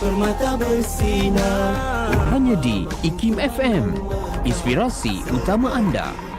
permata bersinar Hanya di IKIM FM. Inspirasi utama anda.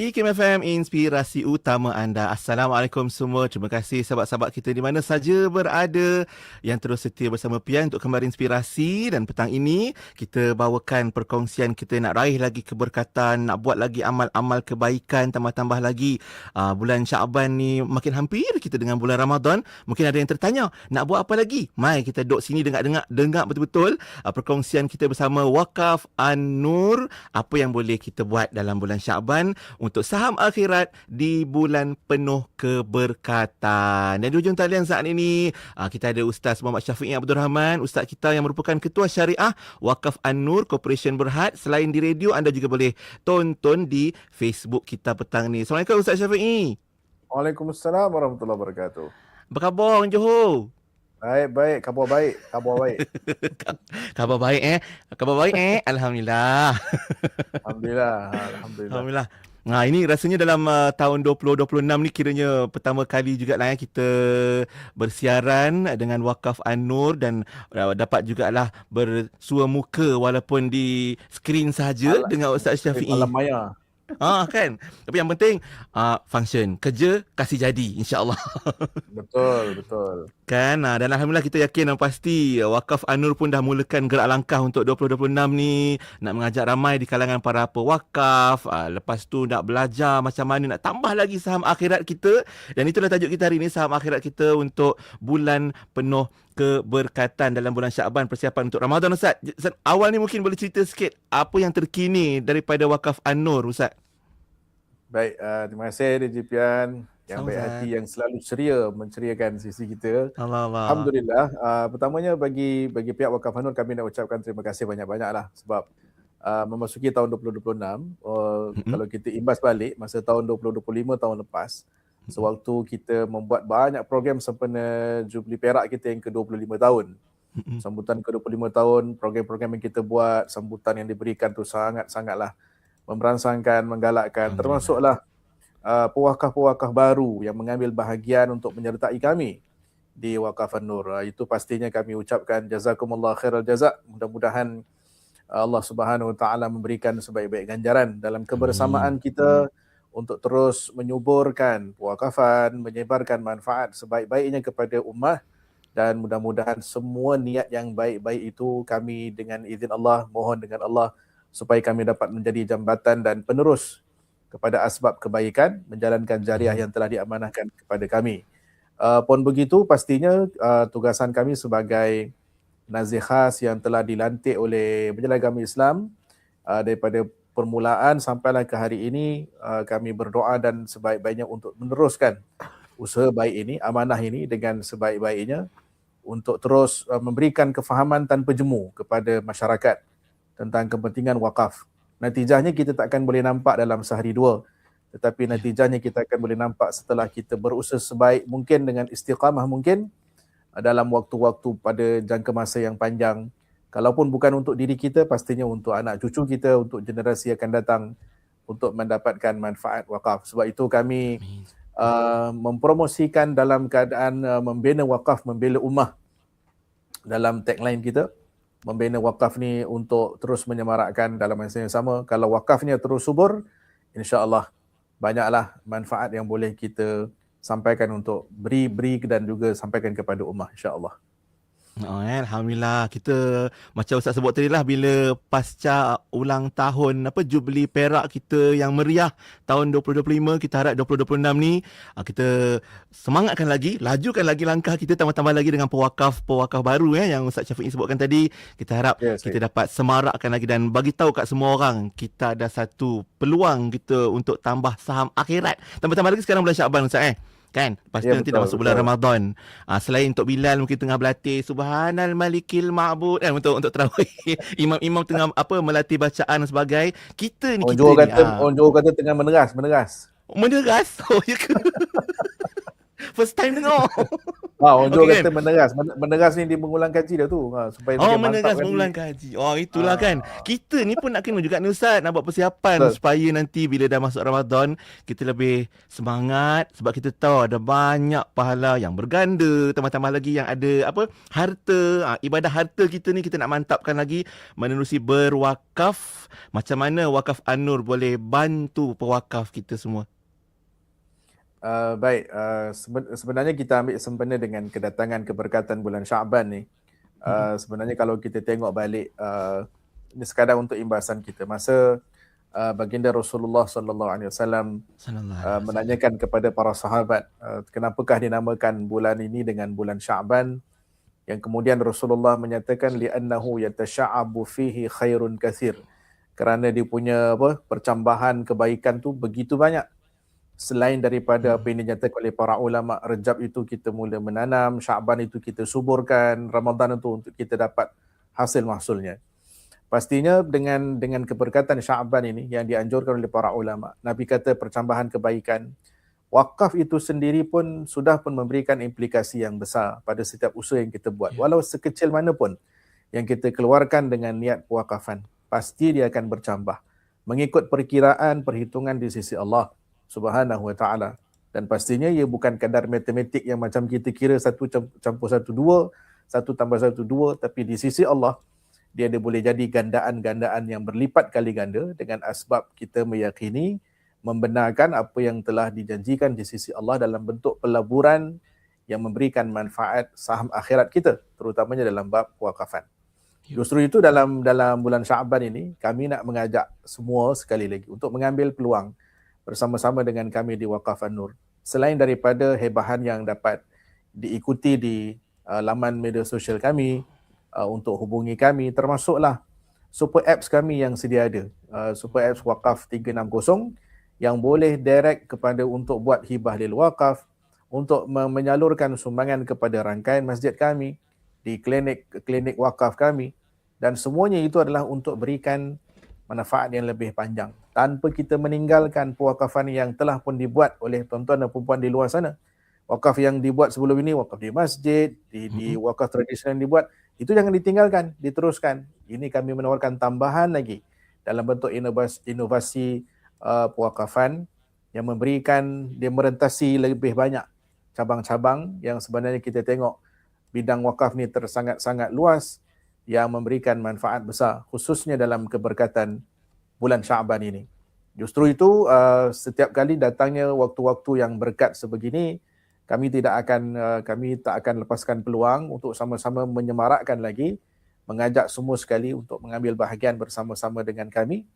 IKIM FM Inspirasi Utama Anda. Assalamualaikum semua. Terima kasih sahabat-sahabat kita di mana saja berada yang terus setia bersama Pian untuk kembali inspirasi dan petang ini kita bawakan perkongsian kita nak raih lagi keberkatan, nak buat lagi amal-amal kebaikan tambah-tambah lagi uh, bulan Syaban ni makin hampir kita dengan bulan Ramadan. Mungkin ada yang tertanya, nak buat apa lagi? Mai kita duduk sini dengar-dengar dengar betul-betul uh, perkongsian kita bersama Wakaf An-Nur apa yang boleh kita buat dalam bulan Syaban untuk saham akhirat di bulan penuh keberkatan. Dan di hujung talian saat ini, ah, kita ada Ustaz Muhammad Syafiq Abdul Rahman, Ustaz kita yang merupakan Ketua Syariah Wakaf An-Nur Corporation Berhad. Selain di radio, anda juga boleh tonton di Facebook kita petang ni. Assalamualaikum Ustaz Syafiq. Waalaikumsalam warahmatullahi wabarakatuh. Apa khabar orang Johor? Baik, baik. Khabar baik. Khabar baik. Khabar baik eh? Khabar baik eh? Alhamdulillah. Alhamdulillah. Alhamdulillah. Alhamdulillah. Nah ini rasanya dalam uh, tahun 2026 ni kiranya pertama kali juga lah ya kita bersiaran dengan Wakaf An-Nur dan uh, dapat jugalah bersua muka walaupun di skrin saja dengan Ustaz Syafi'i. Malam maya. Ah kan. Tapi yang penting uh, function kerja kasih jadi insya-Allah. Betul, betul. Kan ah, dan alhamdulillah kita yakin dan pasti Wakaf Anur pun dah mulakan gerak langkah untuk 2026 ni nak mengajak ramai di kalangan para pewakaf ah, lepas tu nak belajar macam mana nak tambah lagi saham akhirat kita dan itulah tajuk kita hari ini saham akhirat kita untuk bulan penuh keberkatan dalam bulan Syaban persiapan untuk Ramadan Ustaz. Ustaz awal ni mungkin boleh cerita sikit apa yang terkini daripada Wakaf Anur Ustaz. Baik, uh, terima kasih DJ Pian yang baik hati yang selalu ceria menceriakan sisi kita. Allah Allah. Alhamdulillah. Uh, pertamanya bagi bagi pihak Wakaf Hanur kami nak ucapkan terima kasih banyak-banyak lah sebab uh, memasuki tahun 2026 uh, Mm-mm. kalau kita imbas balik masa tahun 2025 tahun lepas sewaktu kita membuat banyak program sempena Jubli Perak kita yang ke-25 tahun. Sambutan ke-25 tahun, program-program yang kita buat, sambutan yang diberikan tu sangat-sangatlah memberangsangkan, menggalakkan, termasuklah uh, pewakaf-pewakaf baru yang mengambil bahagian untuk menyertai kami di Wakaf An-Nur. Uh, itu pastinya kami ucapkan jazakumullah khairal jazak. Mudah-mudahan uh, Allah Subhanahu Wa Taala memberikan sebaik-baik ganjaran dalam kebersamaan kita untuk terus menyuburkan pewakafan, menyebarkan manfaat sebaik-baiknya kepada ummah dan mudah-mudahan semua niat yang baik-baik itu kami dengan izin Allah mohon dengan Allah supaya kami dapat menjadi jambatan dan penerus kepada asbab kebaikan menjalankan jariah yang telah diamanahkan kepada kami. Uh, pun begitu pastinya uh, tugasan kami sebagai nazir khas yang telah dilantik oleh Majlis Agama Islam uh, daripada permulaan sampailah ke hari ini uh, kami berdoa dan sebaik-baiknya untuk meneruskan usaha baik ini, amanah ini dengan sebaik-baiknya untuk terus uh, memberikan kefahaman tanpa jemu kepada masyarakat tentang kepentingan wakaf. Natijahnya kita tak akan boleh nampak dalam sehari dua. Tetapi natijahnya kita akan boleh nampak setelah kita berusaha sebaik mungkin dengan istiqamah mungkin uh, dalam waktu-waktu pada jangka masa yang panjang. Kalaupun bukan untuk diri kita, pastinya untuk anak cucu kita, untuk generasi akan datang untuk mendapatkan manfaat wakaf. Sebab itu kami uh, mempromosikan dalam keadaan uh, membina wakaf, membela ummah dalam tagline kita membina wakaf ni untuk terus menyemarakkan dalam masa yang sama kalau wakafnya terus subur insya-Allah banyaklah manfaat yang boleh kita sampaikan untuk beri-beri dan juga sampaikan kepada ummah insya-Allah. Oh, eh, Alhamdulillah. Kita macam Ustaz sebut tadi lah bila pasca ulang tahun apa Jubli Perak kita yang meriah tahun 2025 kita harap 2026 ni ah, kita semangatkan lagi lajukan lagi langkah kita tambah-tambah lagi dengan pewakaf-pewakaf baru eh, yang Ustaz Syafiq sebutkan tadi. Kita harap Yes, kita dapat semarakkan lagi dan bagi tahu kat semua orang kita ada satu peluang kita untuk tambah saham akhirat. Tambah-tambah lagi sekarang bulan Syaban Ustaz eh kan? Lepas tu Ya, nanti betul, dah masuk bulan betul. Ramadan. Ah, selain untuk Bilal mungkin tengah berlatih subhanal malikil ma'bud kan? Untuk untuk tarawih imam-imam tengah apa melatih bacaan dan sebagainya kita ni Orang kita ni. kata ah, orang Johor kata tengah meneras, meneras. meneras? Oh ya ke first time dengar Ha, orang Okey, kata meneras. Men- Meneras ni dia mengulang kaji dah tu. Ha, supaya Oh meneras mengulang kaji. Oh itulah Ah. kan. Kita ni pun nak kena juga ni Ustaz nak buat persiapan Betul. supaya nanti bila dah masuk Ramadan kita lebih semangat sebab kita tahu ada banyak pahala yang berganda tambah-tambah lagi yang ada apa harta ah, ibadah harta kita ni kita nak mantapkan lagi menerusi berwakaf macam mana wakaf An-Nur boleh bantu pewakaf kita semua. Uh, baik, uh, seben- sebenarnya kita ambil sempena dengan kedatangan keberkatan bulan Syaban ni. Uh, sebenarnya kalau kita tengok balik uh, ini sekadar untuk imbasan kita. Masa uh, baginda Rasulullah sallallahu alaihi wasallam menanyakan kepada para sahabat uh, kenapakah dinamakan bulan ini dengan bulan Syaban yang kemudian Rasulullah menyatakan li'annahu yatasha'abu fihi khairun kathir. Kerana dia punya apa percambahan kebaikan tu begitu banyak selain daripada apa yang dinyatakan oleh para ulama Rejab itu kita mula menanam Syaban itu kita suburkan Ramadan itu untuk kita dapat hasil mahsulnya. Pastinya dengan dengan keberkatan Syaban ini yang dianjurkan oleh para ulama Nabi kata percambahan kebaikan wakaf itu sendiri pun sudah pun memberikan implikasi yang besar pada setiap usaha yang kita buat. Ya. walau sekecil mana pun yang kita keluarkan dengan niat pewakafan pasti dia akan bercambah. Mengikut perkiraan perhitungan di sisi Allah Subhanahu wa taala. Dan pastinya ia bukan kadar matematik yang macam kita kira satu cam- campur satu dua satu tambah satu dua. Tapi di sisi Allah dia ada boleh jadi gandaan-gandaan yang berlipat kali ganda dengan asbab kita meyakini membenarkan apa yang telah dijanjikan di sisi Allah dalam bentuk pelaburan yang memberikan manfaat saham akhirat kita terutamanya dalam bab wakafan. Justru itu dalam dalam bulan Syaban ini kami nak mengajak semua sekali lagi untuk mengambil peluang bersama-sama dengan kami di Wakaf An-Nur. Selain daripada hebahan yang dapat diikuti di uh, laman media sosial kami uh, untuk hubungi kami termasuklah super apps kami yang sedia ada. Uh, super apps Wakaf 360 yang boleh direct kepada untuk buat hibah lil wakaf untuk me- menyalurkan sumbangan kepada rangkaian masjid kami di klinik klinik wakaf kami dan semuanya itu adalah untuk berikan manfaat yang lebih panjang tanpa kita meninggalkan pewakafan yang telah pun dibuat oleh tuan-tuan dan puan di luar sana. Wakaf yang dibuat sebelum ini, wakaf di masjid, di, di wakaf tradisional yang dibuat, itu jangan ditinggalkan, diteruskan. Ini kami menawarkan tambahan lagi dalam bentuk inovasi, inovasi uh, pewakafan yang memberikan dia merentasi lebih banyak cabang-cabang yang sebenarnya kita tengok bidang wakaf ni tersangat-sangat luas yang memberikan manfaat besar khususnya dalam keberkatan bulan Syaban ini. Justru itu uh, setiap kali datangnya waktu-waktu yang berkat sebegini kami tidak akan uh, kami tak akan lepaskan peluang untuk sama-sama menyemarakkan lagi mengajak semua sekali untuk mengambil bahagian bersama-sama dengan kami.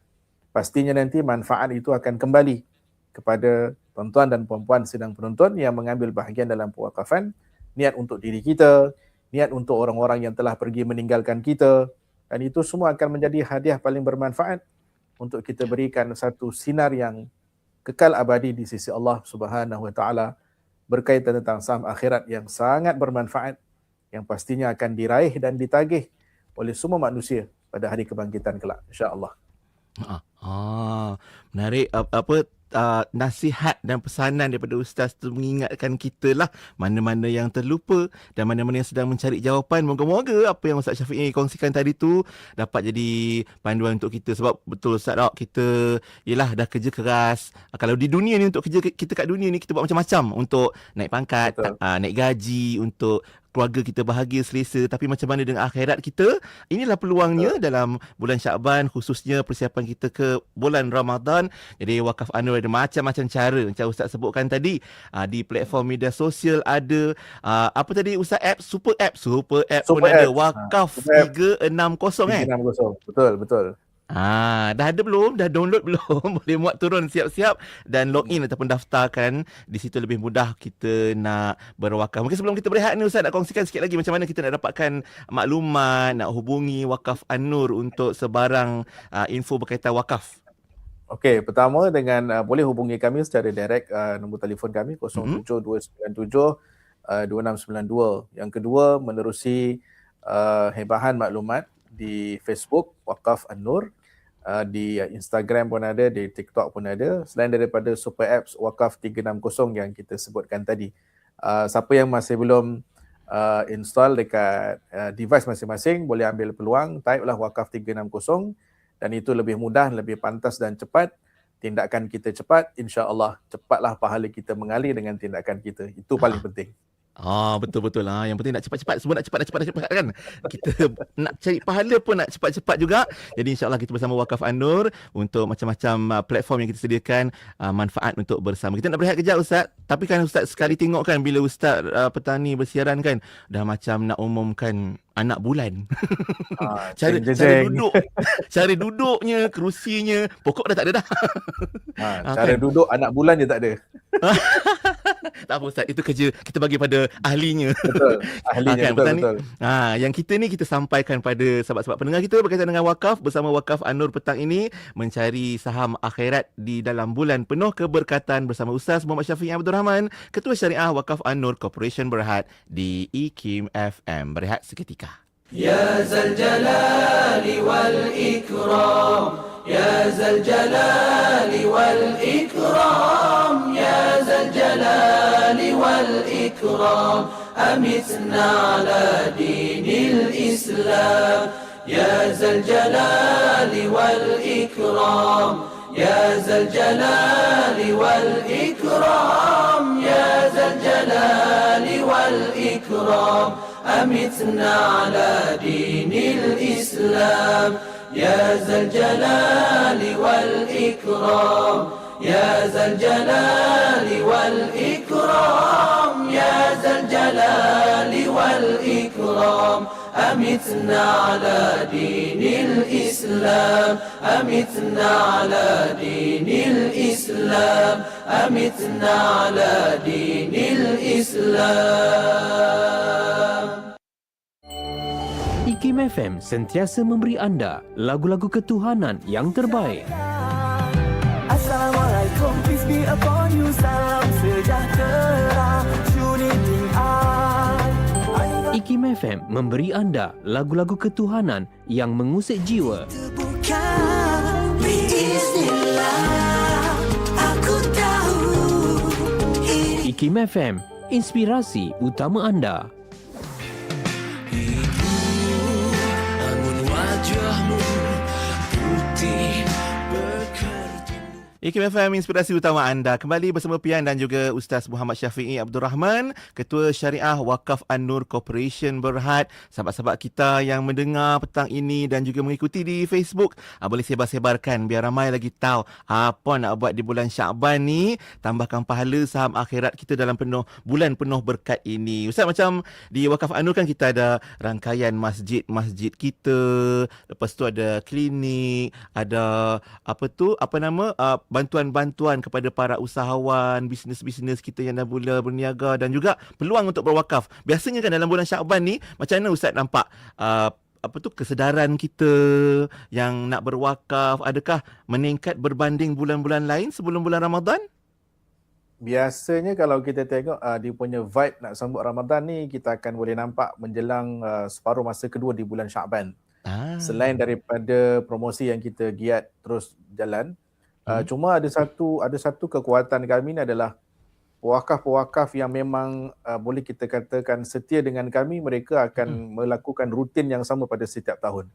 Pastinya nanti manfaat itu akan kembali kepada tuan-tuan dan puan-puan sedang penonton yang mengambil bahagian dalam pewakafan niat untuk diri kita, niat untuk orang-orang yang telah pergi meninggalkan kita dan itu semua akan menjadi hadiah paling bermanfaat untuk kita berikan satu sinar yang kekal abadi di sisi Allah Subhanahu wa taala berkaitan tentang saham akhirat yang sangat bermanfaat yang pastinya akan diraih dan ditagih oleh semua manusia pada hari kebangkitan kelak insya-Allah. Ah, ah, menarik apa, uh, nasihat dan pesanan daripada ustaz tu mengingatkan kita lah. Mana-mana yang terlupa dan mana-mana yang sedang mencari jawapan moga-moga apa yang Ustaz Syafiq kongsikan tadi tu dapat jadi panduan untuk kita. Sebab betul Ustaz tak kita yelah dah kerja keras. Ah, kalau di dunia ni untuk kerja kita kat dunia ni kita buat macam-macam untuk naik pangkat Betul. uh, naik gaji untuk keluarga kita bahagia selesa tapi macam mana dengan akhirat kita inilah peluangnya dalam bulan Syakban khususnya persiapan kita ke bulan Ramadan jadi wakaf Anwar ada macam-macam cara macam Ustaz sebutkan tadi uh, di platform media sosial ada uh, apa tadi Ustaz app super app super app pun Super ada app. wakaf super app. 360 eh 360. Betul, betul. Ah, dah ada belum? Dah download belum? Boleh muat turun siap-siap dan login ataupun daftarkan. Di situ lebih mudah kita nak berwakaf. Mungkin sebelum kita berehat ni Ustaz nak kongsikan sikit lagi macam mana kita nak dapatkan maklumat, nak hubungi Wakaf An-Nur untuk sebarang uh, info berkaitan wakaf. Okey, pertama dengan uh, boleh hubungi kami secara direct uh, nombor telefon kami 07297 uh, 2692. Yang kedua menerusi uh, hebahan maklumat di Facebook Wakaf An-Nur, uh, di Instagram pun ada, di TikTok pun ada. Selain daripada super apps Wakaf 360 yang kita sebutkan tadi. Uh, siapa yang masih belum uh, install dekat uh, device masing-masing boleh ambil peluang type lah wakaf 360 dan itu lebih mudah lebih pantas dan cepat. Tindakan kita cepat insya-Allah cepatlah pahala kita mengalir dengan tindakan kita. Itu paling penting Ah betul betul lah. Yang penting nak cepat-cepat. Semua nak cepat, nak cepat, nak cepat kan. Kita nak cari pahala pun nak cepat-cepat juga. Jadi insyaAllah kita bersama Wakaf Anur untuk macam-macam uh, platform yang kita sediakan uh, manfaat untuk bersama. Kita nak berehat kejap Ustaz. Tapi kan Ustaz sekali tengok kan bila Ustaz uh, petani bersiaran kan dah macam nak umumkan anak bulan. Ah, cara, jeng, cara duduk, cara duduknya, kerusinya, pokok dah tak ada dah. ha, Ah, cara kan? duduk anak bulan je tak ada tak apa Ustaz, itu kerja kita bagi pada ahlinya. betul ahlinya kan, betul betul Ha, yang kita ni kita sampaikan pada sahabat-sahabat pendengar kita berkaitan dengan wakaf bersama Wakaf Anur petang ini mencari saham akhirat di dalam bulan penuh keberkatan bersama Ustaz Muhammad Syafiq Abdul Rahman, Ketua Syariah Wakaf Anur Corporation Berhad di IKIM FM. Berehat seketika. يا ذا الجلال والإكرام يا ذا الجلال والإكرام يا ذا الجلال والإكرام أمتنا على دين الإسلام. يا ذا الجلال والإكرام يا ذا الجلال والإكرام يا ذا الجلال والإكرام. أمتنا على دين الإسلام. يا ذا الجلال والإكرام. يا ذا الجلال والإكرام. يا ذا الجلال والإكرام. أمتنا على دين الإسلام. أمتنا على دين الإسلام. أمتنا على دين الإسلام. IKIM FM sentiasa memberi anda lagu-lagu ketuhanan yang terbaik. Assalamualaikum, peace be upon you, salam sejahtera. IKIM FM memberi anda lagu-lagu ketuhanan yang mengusik jiwa. IKIM FM, inspirasi utama anda. IKIM FM inspirasi utama anda kembali bersama Pian dan juga Ustaz Muhammad Syafi'i Abdul Rahman, Ketua Syariah Wakaf An-Nur Corporation Berhad. Sahabat-sahabat kita yang mendengar petang ini dan juga mengikuti di Facebook, ah, boleh sebar-sebarkan biar ramai lagi tahu apa nak buat di bulan Syaban ni, tambahkan pahala saham akhirat kita dalam penuh bulan penuh berkat ini. Ustaz macam di Wakaf An-Nur kan kita ada rangkaian masjid-masjid kita, lepas tu ada klinik, ada apa tu, apa nama, uh, bantuan-bantuan kepada para usahawan, bisnes-bisnes kita yang dah mula berniaga dan juga peluang untuk berwakaf. Biasanya kan dalam bulan Syaban ni, macam mana Ustaz nampak uh, apa tu kesedaran kita yang nak berwakaf adakah meningkat berbanding bulan-bulan lain sebelum bulan Ramadan? biasanya kalau kita tengok uh, dia punya vibe nak sambut Ramadan ni kita akan boleh nampak menjelang uh, separuh masa kedua di bulan Syaban. Ah. Selain daripada promosi yang kita giat terus jalan, uh, Hmm. cuma ada satu ada satu kekuatan kami ni adalah pewakaf-pewakaf yang memang uh, boleh kita katakan setia dengan kami, mereka akan Hmm. melakukan rutin yang sama pada setiap tahun.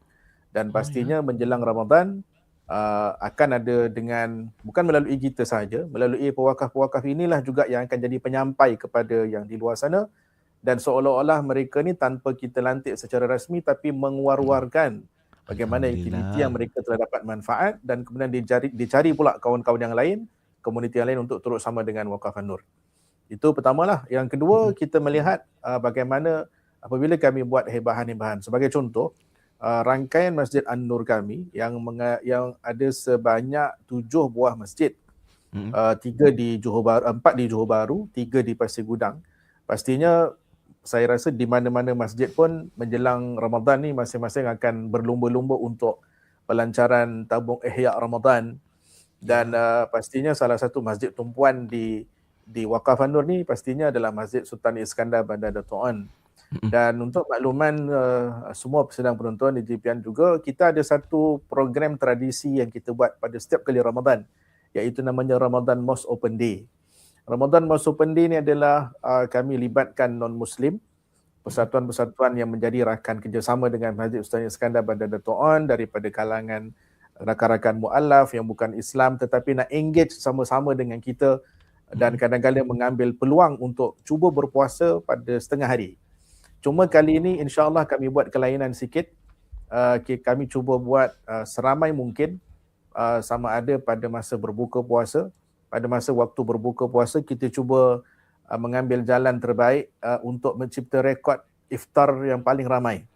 Dan Oh, pastinya menjelang Ramadan uh, akan ada dengan bukan melalui kita sahaja, melalui pewakaf-pewakaf inilah juga yang akan jadi penyampai kepada yang di luar sana dan seolah-olah mereka ni tanpa kita lantik secara rasmi tapi menguar-warkan bagaimana aktiviti yang mereka telah dapat manfaat dan kemudian dicari dicari pula kawan-kawan yang lain, komuniti yang lain untuk turut sama dengan Wakaf An-Nur. Itu pertamalah. Yang kedua, kita melihat uh, bagaimana apabila kami buat hebahan-hebahan. Sebagai contoh, uh, rangkaian Masjid An-Nur kami yang menga- yang ada sebanyak tujuh buah masjid. Mm-mm. Uh, tiga di Johor Bahru, empat di Johor Bahru, tiga di Pasir Gudang. Pastinya saya rasa di mana-mana masjid pun menjelang Ramadan ni masing-masing akan berlumba-lumba untuk pelancaran tabung Ihya Ramadan dan uh, pastinya salah satu masjid tumpuan di di Wakaf An-Nur ni pastinya adalah Masjid Sultan Iskandar Bandar Dato' An. Mm-mm. Dan untuk makluman uh, semua sedang penonton di GPN juga, kita ada satu program tradisi yang kita buat pada setiap kali Ramadan iaitu namanya Ramadan Mosque Open Day. Ramadan Mosque Open Day ni adalah uh, kami libatkan non-Muslim persatuan-persatuan yang menjadi rakan kerjasama dengan Masjid Ustaz Iskandar Bandar Dato' On daripada kalangan rakan-rakan mu'alaf yang bukan Islam tetapi nak engage sama-sama dengan kita dan kadang-kadang mengambil peluang untuk cuba berpuasa pada setengah hari. Cuma kali ini insya-Allah kami buat kelainan sikit. Uh, kami cuba buat uh, seramai mungkin uh, sama ada pada masa berbuka puasa, pada masa waktu berbuka puasa kita cuba uh, mengambil jalan terbaik uh, untuk mencipta rekod iftar yang paling ramai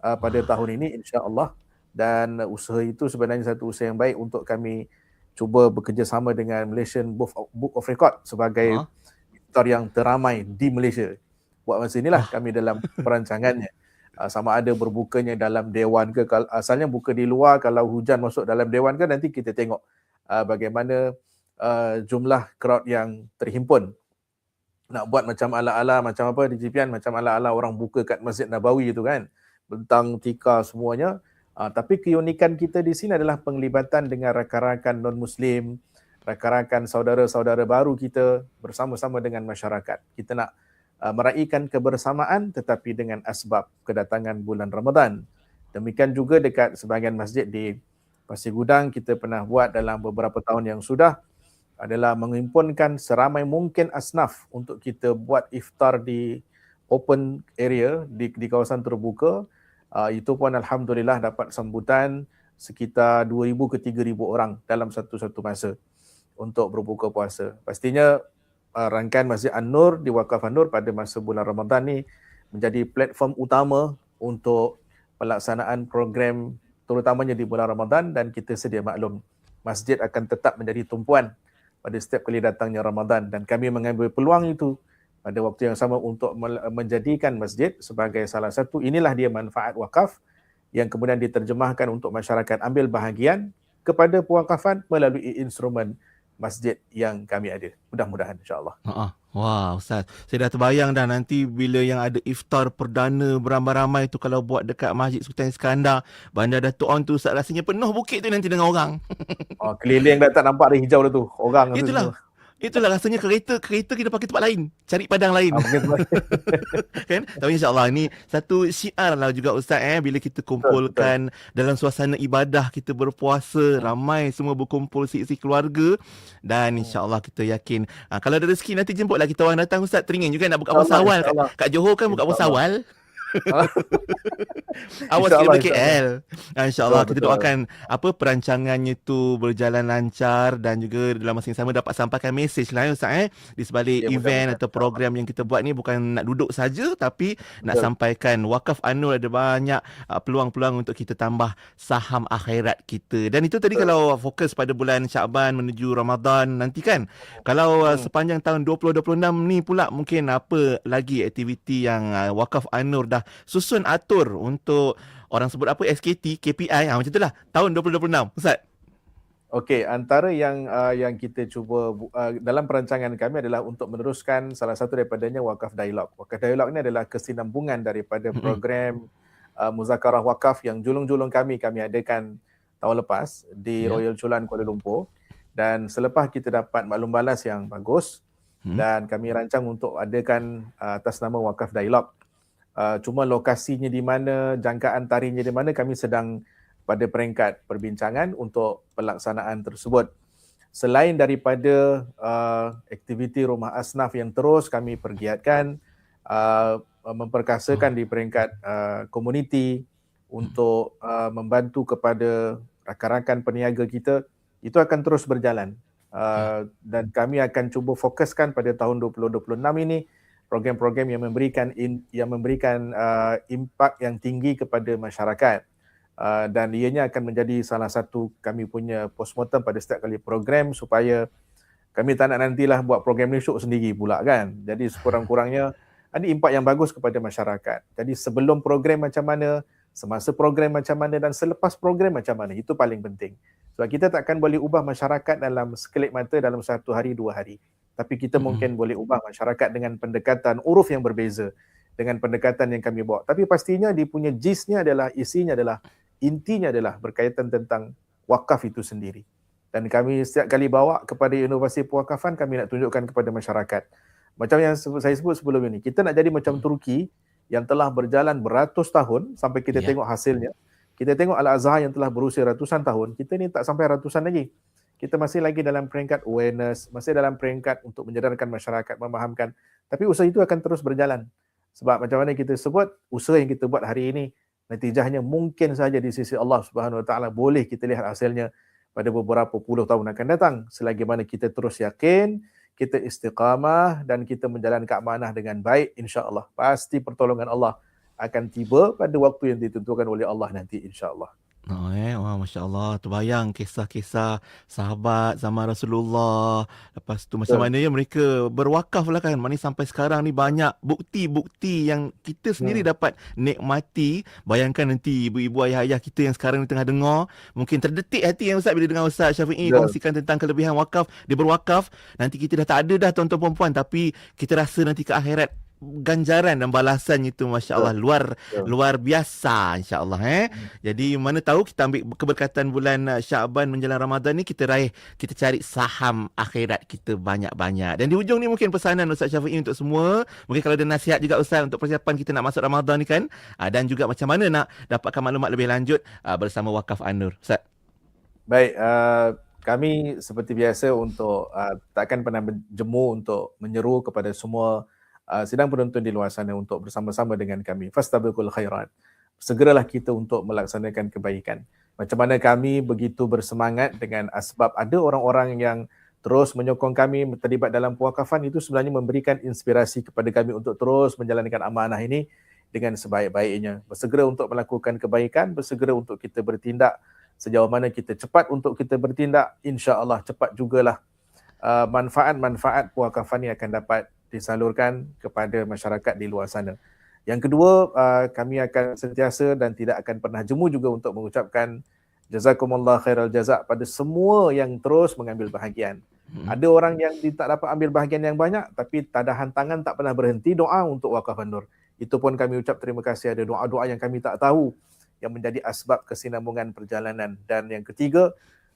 uh, pada tahun ini insya-Allah dan usaha itu sebenarnya satu usaha yang baik untuk kami cuba bekerjasama dengan Malaysian Book of, Book of Record sebagai huh? iftar yang teramai di Malaysia. Buat masa inilah huh? kami dalam perancangannya. Uh, sama ada berbukanya dalam dewan ke asalnya buka di luar kalau hujan masuk dalam dewan ke nanti kita tengok uh, bagaimana uh, jumlah crowd yang terhimpun. Nak buat macam ala-ala macam apa di GPN macam ala-ala orang buka kat Masjid Nabawi itu kan. Bentang tika semuanya. Uh, tapi keunikan kita di sini adalah penglibatan dengan rakan-rakan non-muslim rakan-rakan saudara-saudara baru kita bersama-sama dengan masyarakat. Kita nak uh, meraihkan kebersamaan tetapi dengan asbab kedatangan bulan Ramadan. Demikian juga dekat sebahagian masjid di Pasir Gudang kita pernah buat dalam beberapa tahun yang sudah adalah menghimpunkan seramai mungkin asnaf untuk kita buat iftar di open area di, di kawasan terbuka. Uh, itu pun Alhamdulillah dapat sambutan sekitar 2,000 ke 3,000 orang dalam satu-satu masa untuk berbuka puasa. Pastinya uh, rangkaian Masjid An-Nur di Wakaf An-Nur pada masa bulan Ramadan ni menjadi platform utama untuk pelaksanaan program terutamanya di bulan Ramadan dan kita sedia maklum masjid akan tetap menjadi tumpuan pada setiap kali datangnya Ramadan. Dan kami mengambil peluang itu pada waktu yang sama untuk menjadikan masjid sebagai salah satu inilah dia manfaat wakaf yang kemudian diterjemahkan untuk masyarakat ambil bahagian kepada pewakafan melalui instrumen masjid yang kami ada. Mudah-mudahan insya-Allah. Ha Wah, Ustaz. Saya dah terbayang dah nanti bila yang ada iftar perdana beramai-ramai tu kalau buat dekat Masjid Sultan Iskandar, Bandar Datuk On tu Ustaz rasanya penuh bukit tu nanti dengan orang. Oh, keliling dah tak nampak ada hijau dah tu. Orang Itulah. Semua. Itulah rasanya kereta kereta kita pakai tempat lain, cari padang lain. Ah, kan? Tapi insya-Allah ni satu syiar lah juga ustaz eh bila kita kumpulkan betul, betul. dalam suasana ibadah kita berpuasa, ramai semua berkumpul si keluarga dan hmm. insya-Allah kita yakin ha, kalau ada rezeki nanti jemputlah kita orang datang ustaz teringin juga nak buka puasa awal kat, kat Johor kan buka puasa awal. Awas kita ke KL. InsyaAllah kita doakan apa perancangannya tu berjalan lancar dan juga dalam masa yang sama dapat sampaikan mesej lah ya Ustaz eh. Di sebalik ya, event atau program yang kita buat ni bukan nak duduk saja tapi betul. nak sampaikan wakaf anul ada banyak uh, peluang-peluang untuk kita tambah saham akhirat kita. Dan itu tadi betul. kalau fokus pada bulan Syaban menuju Ramadan nanti kan. Kalau uh, sepanjang tahun 2026 ni pula mungkin apa lagi aktiviti yang uh, wakaf anur dah dah susun atur untuk orang sebut apa SKT, KPI ha, macam itulah tahun 2026 Ustaz. Okey, antara yang uh, yang kita cuba uh, dalam perancangan kami adalah untuk meneruskan salah satu daripadanya Wakaf Dialog. Wakaf Dialog ini adalah kesinambungan daripada program uh, Muzakarah Wakaf yang julung-julung kami kami adakan tahun lepas di yeah. Royal Chulan Kuala Lumpur dan selepas kita dapat maklum balas yang bagus hmm. dan kami rancang untuk adakan uh, atas nama Wakaf Dialog Uh, cuma lokasinya di mana, jangkaan tarikhnya di mana kami sedang pada peringkat perbincangan untuk pelaksanaan tersebut. Selain daripada uh, aktiviti rumah asnaf yang terus kami pergiatkan, uh, memperkasakan di peringkat uh, komuniti untuk uh, membantu kepada rakan-rakan peniaga kita, itu akan terus berjalan. Uh, dan kami akan cuba fokuskan pada tahun 2026 ini program-program yang memberikan in, yang memberikan uh, impak yang tinggi kepada masyarakat. Uh, dan ianya akan menjadi salah satu kami punya postmortem pada setiap kali program supaya kami tak nak nantilah buat program ni syuk sendiri pula kan? Jadi sekurang-kurangnya ada impak yang bagus kepada masyarakat. Jadi sebelum program macam mana semasa program macam mana dan selepas program macam mana itu paling penting. Sebab kita takkan boleh ubah masyarakat dalam sekelip mata dalam satu hari dua hari tapi kita hmm. mungkin boleh ubah masyarakat dengan pendekatan uruf yang berbeza dengan pendekatan yang kami bawa. Tapi pastinya dia punya gistnya adalah isinya adalah intinya adalah berkaitan tentang wakaf itu sendiri. Dan kami setiap kali bawa kepada inovasi pewakafan kami nak tunjukkan kepada masyarakat. Macam yang saya sebut sebelum ini, kita nak jadi macam hmm. Turki yang telah berjalan beratus tahun sampai kita Ya. tengok hasilnya. Kita tengok Al-Azhar yang telah berusia ratusan tahun, kita ni tak sampai ratusan lagi. Kita masih lagi dalam peringkat awareness, masih dalam peringkat untuk menyedarkan masyarakat, memahamkan. Tapi usaha itu akan terus berjalan. Sebab macam mana kita sebut, usaha yang kita buat hari ini, natijahnya mungkin saja di sisi Allah Subhanahu Wa Taala boleh kita lihat hasilnya pada beberapa puluh tahun akan datang selagi mana kita terus yakin kita istiqamah dan kita menjalankan amanah dengan baik insya-Allah pasti pertolongan Allah akan tiba pada waktu yang ditentukan oleh Allah nanti insya-Allah. Oh, eh. Wah, Masya Allah. Terbayang kisah-kisah sahabat zaman Rasulullah. Lepas tu macam Betul. mana ya mereka berwakaf lah kan. Maknanya sampai sekarang ni banyak bukti-bukti yang kita sendiri Hmm. dapat nikmati. Bayangkan nanti ibu-ibu ayah-ayah kita yang sekarang ni tengah dengar. Mungkin terdetik hati yang Ustaz bila dengar Ustaz Syafi'i Betul. kongsikan tentang kelebihan wakaf. Dia berwakaf. Nanti kita dah tak ada dah tuan-tuan perempuan. Tapi kita rasa nanti ke akhirat ganjaran dan balasan itu Masya Allah luar Betul. luar biasa insya Allah eh. Jadi mana tahu kita ambil keberkatan bulan uh, Syaban menjelang Ramadan ni kita raih kita cari saham akhirat kita banyak-banyak. Dan di hujung ni mungkin pesanan Ustaz Syafi'i untuk semua. Mungkin kalau ada nasihat juga Ustaz untuk persiapan kita nak masuk Ramadan ni kan. Uh, dan juga macam mana nak dapatkan maklumat lebih lanjut uh, bersama Wakaf Anur. Ustaz. Baik, uh, kami seperti biasa untuk uh, takkan pernah jemu untuk menyeru kepada semua uh, sidang penonton di luar sana untuk bersama-sama dengan kami. Fastabiqul khairat. Segeralah kita untuk melaksanakan kebaikan. Macam mana kami begitu bersemangat dengan asbab ada orang-orang yang terus menyokong kami terlibat dalam pewakafan itu sebenarnya memberikan inspirasi kepada kami untuk terus menjalankan amanah ini dengan sebaik-baiknya. Bersegera untuk melakukan kebaikan, bersegera untuk kita bertindak sejauh mana kita cepat untuk kita bertindak, insya-Allah cepat jugalah uh, manfaat-manfaat pewakafan ini akan dapat disalurkan kepada masyarakat di luar sana. Yang kedua, uh, kami akan sentiasa dan tidak akan pernah jemu juga untuk mengucapkan jazakumullah khairal jazak pada semua yang terus mengambil bahagian. Hmm. Ada orang yang tak dapat ambil bahagian yang banyak tapi tadahan tangan tak pernah berhenti doa untuk wakaf Nur. Itu pun kami ucap terima kasih ada doa-doa yang kami tak tahu yang menjadi asbab kesinambungan perjalanan. Dan yang ketiga,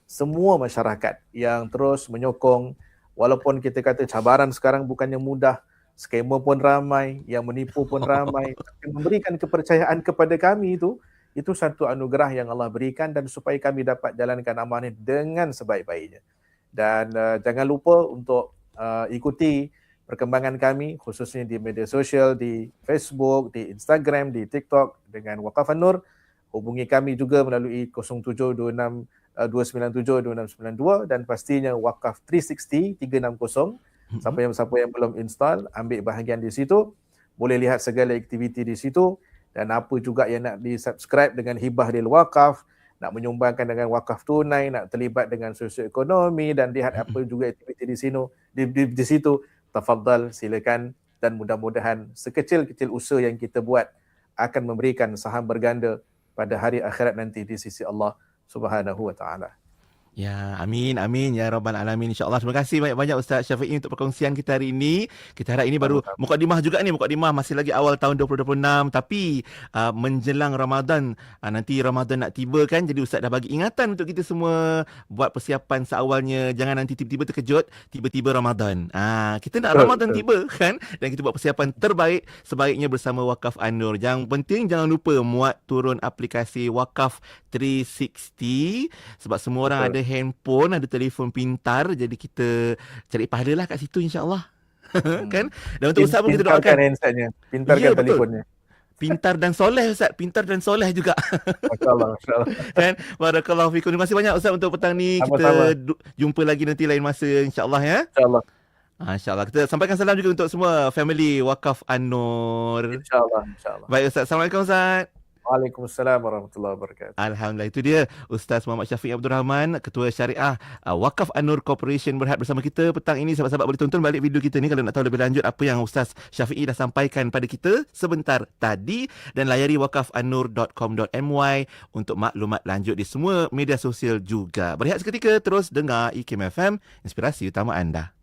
semua masyarakat yang terus menyokong walaupun kita kata cabaran sekarang bukannya mudah, skema pun ramai, yang menipu pun ramai, tapi memberikan kepercayaan kepada kami itu itu satu anugerah yang Allah berikan dan supaya kami dapat jalankan amanah dengan sebaik-baiknya. Dan uh, jangan lupa untuk uh, ikuti perkembangan kami khususnya di media sosial di Facebook, di Instagram, di TikTok dengan Wakaf Nur. Hubungi kami juga melalui 0726 uh, 297 2692 dan pastinya Wakaf 360 360. Siapa yang siapa yang belum install, ambil bahagian di situ. Boleh lihat segala aktiviti di situ dan apa juga yang nak di-subscribe dengan hibah dil wakaf, nak menyumbangkan dengan wakaf tunai, nak terlibat dengan sosioekonomi dan lihat apa juga aktiviti di sini di, di, di situ. Tafadhal silakan dan mudah-mudahan sekecil-kecil usaha yang kita buat akan memberikan saham berganda pada hari akhirat nanti di sisi Allah Subhanahu wa taala. Ya, amin, amin ya rabbal alamin insyaallah. Terima kasih banyak-banyak Ustaz Syafi'i untuk perkongsian kita hari ini. Kita harap ini baru mukadimah juga ni, mukadimah masih lagi awal tahun 2026 tapi uh, menjelang Ramadan uh, nanti Ramadan nak tiba kan. Jadi Ustaz dah bagi ingatan untuk kita semua buat persiapan seawalnya. Jangan nanti tiba-tiba terkejut tiba-tiba Ramadan. Ah, kita nak Ramadan tiba kan dan kita buat persiapan terbaik sebaiknya bersama Wakaf Anur. Yang penting jangan lupa muat turun aplikasi Wakaf 360 sebab semua orang Betul. ada handphone, ada telefon pintar jadi kita cari pahala lah kat situ insya-Allah. kan? Dan untuk Ustaz pun kita Pintarkan doakan handsetnya, pintarkan Ya, betul. telefonnya. pintar dan soleh Ustaz, pintar dan soleh juga Masya-Allah, masya-Allah. kan. Barakallahu fikum. Terima kasih banyak Ustaz untuk petang ni. Kita Sama-sama. du- jumpa lagi nanti lain masa insya-Allah ya. Insya-Allah. Ah, InsyaAllah. Kita sampaikan salam juga untuk semua family Wakaf Anur. Insya-Allah, insya-Allah. Baik Ustaz. Assalamualaikum Ustaz. Waalaikumsalam warahmatullahi wabarakatuh. Alhamdulillah itu dia Ustaz Muhammad Syafiq Abdul Rahman Ketua Syariah uh, Wakaf Anur Corporation berhad bersama kita petang ini sahabat-sahabat boleh tonton balik video kita ni kalau nak tahu lebih lanjut apa yang Ustaz Syafi'i dah sampaikan pada kita sebentar tadi dan layari wakafanur.com.my untuk maklumat lanjut di semua media sosial juga. Berehat seketika terus dengar IKM FM inspirasi utama anda.